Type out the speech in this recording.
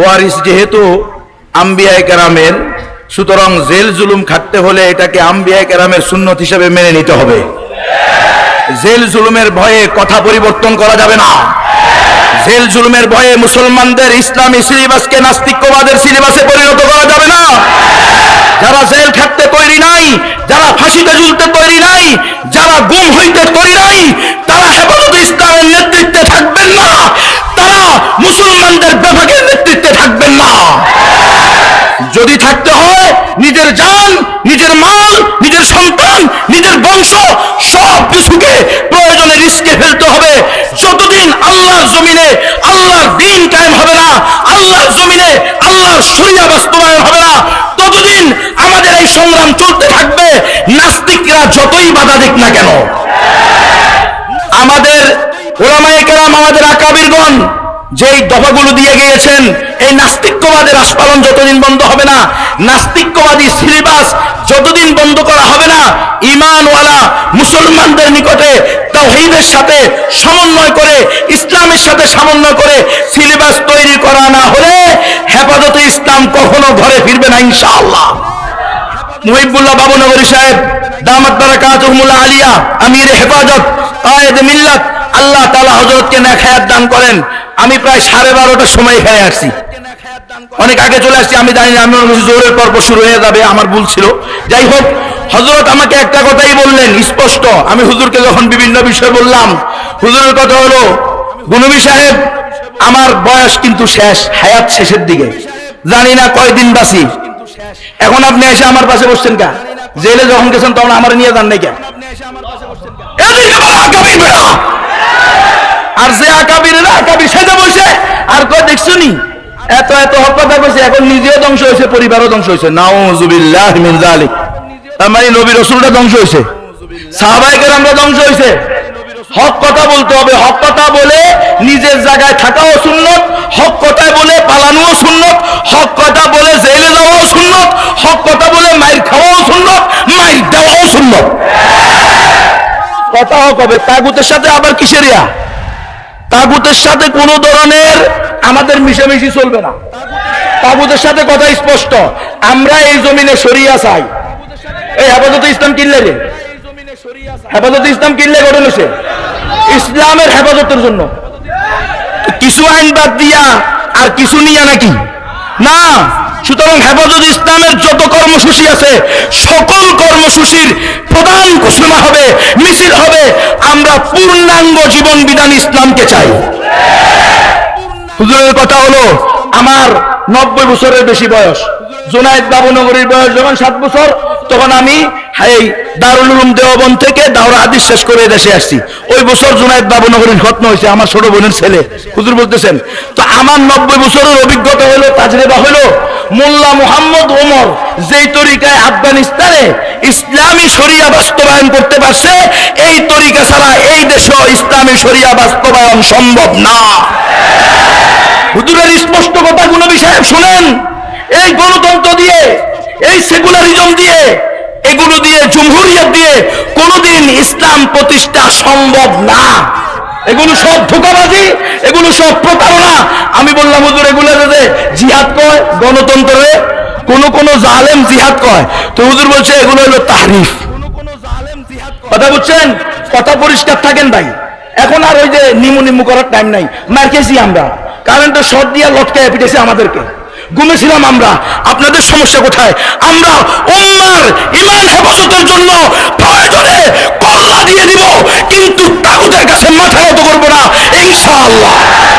ওয়ারিস যেহেতু আম্বিয়ায় কেরামের, সুতরাং জেল জুলুম খাটতে হলে এটাকে আম্বিয়ায় কেরামের সুন্নত হিসেবে মেনে নিতে হবে। জেল জুলুমের ভয়ে কথা পরিবর্তন করা যাবে না। জেল জুলুমের ভয়ে মুসলমানদের ইসলামী সিলেবাসকে নাস্তিক্যবাদের সিলেবাসে পরিণত করা যাবে না। যারা জেল খাটতে তৈরি নাই, যারা ফাঁসিতে ঝুলতে তৈরি নাই, যারা গুম হইতে তৈরি নাই তারা হেফাজত ইসলামের নেতৃত্বে থাকবেন না তারা মুসলমানদের বিভাগের নেতৃত্বে থাকবেন না যদি থাকতে হয়, নিজের জান, নিজের মাল, নিজের সন্তান, নিজের বংশ, সব কিছুকে প্রয়োজনে রিস্কে ফেলতে হবে। যতদিন আল্লাহর জমিনে আল্লাহর দিন কায়েম হবে না, আল্লাহর জমিনে আল্লাহর শরিয়া বাস্তবায়ন হবে না, ততদিন আমাদের এই সংগ্রাম চলতে থাকবে, নাস্তিকরা যতই বাধা দিক না কেন। আমাদের ওলামায়ে কেরাম, আমাদের আকাবিরগণ যেই দফাগুলো দিয়ে গিয়েছেন, এই নাস্তিক্যবাদের আস্পালন যতদিন বন্ধ হবে না নাস্তিক্যবাদী সিলেবাস যতদিন বন্ধ করা হবে না, ইমানওয়ালা মুসলমানদের নিকটে তাওহীদের সাথে সমন্বয় করে, ইসলামের সাথে সমন্বয় করে সিলেবাস তৈরি করা না হলে হেফাজতে ইসলাম কখনো ঘরে ফিরবে না, ইনশাআল্লাহ। মুহিবুল্লাহ বাবুনগরী সাহেব, দামাত বারাকাতুহুমুল্লাহ আলিয়া আমির হেফাজত কায়েদ মিল্লাত আল্লাহ তাআলা হযরতকে নেক হায়াত দান করেন। আমি প্রায় সাড়ে বারোটার সময় এখানে আসছি। অনেক আগে চলে আসছি, আমি জানি আমি জোরের পর্ব শুরু হয়ে যাবে, আমার ভুল ছিল। যাই হোক হজরত আমাকে একটা কথাই বললেন, স্পষ্ট। আমি হুজুরকে যখন বিভিন্ন বিষয় বললাম, হুজুরের কথা হলো, গুনবী সাহেব, আমার বয়স কিন্তু শেষ, হায়াত শেষের দিকে। জানি না কয়দিন বাসি এখন আপনি এসে আমার পাশে বসছেন কা? জেলে যখন গেছেন তখন আমার নিয়ে যান নাই কে? এদিকে বলো আকাবির বেড়া। আর যে আকাবির না আকাবির, সেজে বসে। আর কয়, দেখছ নি? এত এত হক কথা কইছে, এখন নিজেও ধ্বংস হয়েছে, পরিবারও ধ্বংস হয়েছে। নাউজুবিল্লাহ মিন যালিক। তার মানে নবী রাসূলটা ধ্বংস হয়েছে। সাহাবায়ে কেরামরা ধ্বংস হয়েছে। হক কথা বলতে হবে। হক কথা বলে নিজের জায়গায় থাকাও সুন্নত, হক কথা বলে পালানোও সুন্নত, হক কথা বলে জেলে যাওয়াও সুন্নত, হক কথা বলে মাইর খাওয়াও সুন্নত মাইর দেওয়াও সুন্নত। কথা হোক হবে, তাগুতের সাথে আবার কিসের ইয়া? তাগুতের সাথে কোনো ধরনের আমাদের মিশামিশি চলবে না। তাগুতের সাথে কথা স্পষ্ট। আমরা এই জমিনে সরিয়া চাই। এই হেফাজত ইসলাম কিনলে রে? হেফাজত ইসলাম কিনলে গঠন হয়েছে ইসলামের হেফাজতের জন্য। কিছু আইন বাদ দিয়া আর কিছু নিয়া নাকি? না। সুতরাং হেফাজত ইসলামের যত কর্মসূচি আছে, সকল কর্মসূচির প্রধান ঘোষণা হবে, মিছিল হবে। আমরা পূর্ণাঙ্গ জীবন বিধান ইসলামকে চাই। হুজুরের কথা হলো, আমার নব্বই বছরের বেশি বয়স। জোনায়েদ বাবুনগরীর বয়স যখন সাত বছর, তখন আমি এই দারুল উলুম দেওবন থেকে দাওরা হাদিস শেষ করে দেশে আসছি। ওই বছর জোনায়েদ বাবুনগরীর খতম হয়েছে, আমার ছোট বোনের ছেলে। হুজুর বলতেছেন, তো আমার নব্বই বছরের অভিজ্ঞতা হলো, তাজরেবা হলো মোল্লা মুহাম্মদ ওমর যেই তরিকায় আফগানিস্তানে ইসলামী শরিয়া বাস্তবায়ন করতে পারছে, এই তরিকা ছাড়া এই দেশে ইসলামী শরিয়া বাস্তবায়ন সম্ভব না। হুজুরের স্পষ্ট কথা গুলো সাহেব শুনেন, এই গণতন্ত্র দিয়ে, এই সেকুলারিজম দিয়ে, এগুলো দিয়ে, জমহুরিয়ত দিয়ে কোনোদিন ইসলাম প্রতিষ্ঠা সম্ভব না। এগুলো সব ধোকাবাজি, এগুলো সব প্রতারণা। আমি বললাম, হুজুর, এগুলো জিহাদ কয়? গণতন্ত্রে কোন কোন জালেম জিহাদ কয়? তো হুজুর বলছে, এগুলো হলো তাহরিফ। কথা বুঝছেন? কথা পরিষ্কার থাকেন ভাই। এখন আর ওই যে নিমু নিমু করার টাইম নাই। মার খেয়েছি আমরা। কারেন্টের শর্ট দিয়ে লটকায় পিটেছে আমাদেরকে। ঘুমেছিলাম আমরা। আপনাদের সমস্যা কোথায়? আমরা উম্মার ইমান হেফাজতের জন্য প্রয়োজনে কল্লা দিয়ে দিব, কিন্তু তাগুতের কাছে মাথা নত করব না, ইনশাআল্লাহ।